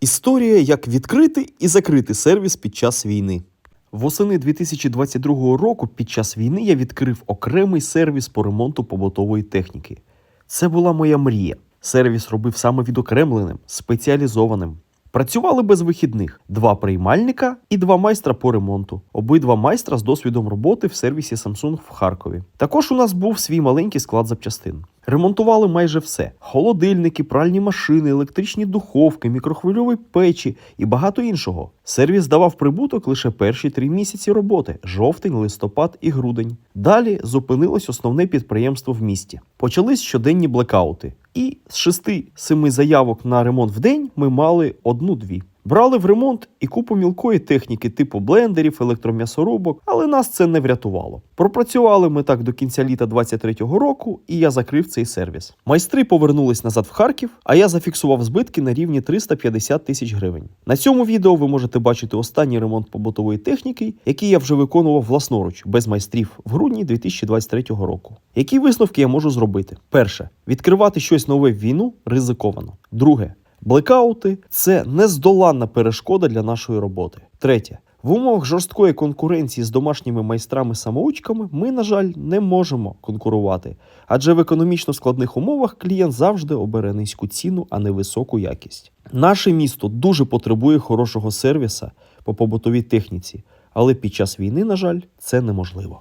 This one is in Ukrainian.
Історія, як відкрити і закрити сервіс під час війни. Восени 2022 року під час війни я відкрив окремий сервіс по ремонту побутової техніки. Це була моя мрія. Сервіс робив саме відокремленим, спеціалізованим. Працювали без вихідних: два приймальника і два майстра по ремонту. Обидва майстра з досвідом роботи в сервісі Samsung в Харкові. Також у нас був свій маленький склад запчастин. Ремонтували майже все: холодильники, пральні машини, електричні духовки, мікрохвильові печі і багато іншого. Сервіс давав прибуток лише перші три місяці роботи: жовтень, листопад і грудень. Далі зупинилось основне підприємство в місті. Почались щоденні блекаути. І з 6-7 заявок на ремонт в день ми мали одну-дві. Брали в ремонт і купу мілкої техніки, типу блендерів, електром'ясорубок, але нас це не врятувало. Пропрацювали ми так до кінця літа 23-го року, і я закрив цей сервіс. Майстри повернулись назад в Харків, а я зафіксував збитки на рівні 350 тисяч гривень. На цьому відео ви можете бачити останній ремонт побутової техніки, який я вже виконував власноруч без майстрів в грудні 2023 року. Які висновки я можу зробити? Перше, відкривати щось нове в війну ризиковано. Друге, Блекаути це нездоланна перешкода для нашої роботи. Третє. В умовах жорсткої конкуренції з домашніми майстрами-самоучками ми, на жаль, не можемо конкурувати, адже в економічно складних умовах клієнт завжди обере низьку ціну, а не високу якість. Наше місто дуже потребує хорошого сервіса по побутовій техніці, але під час війни, на жаль, це неможливо.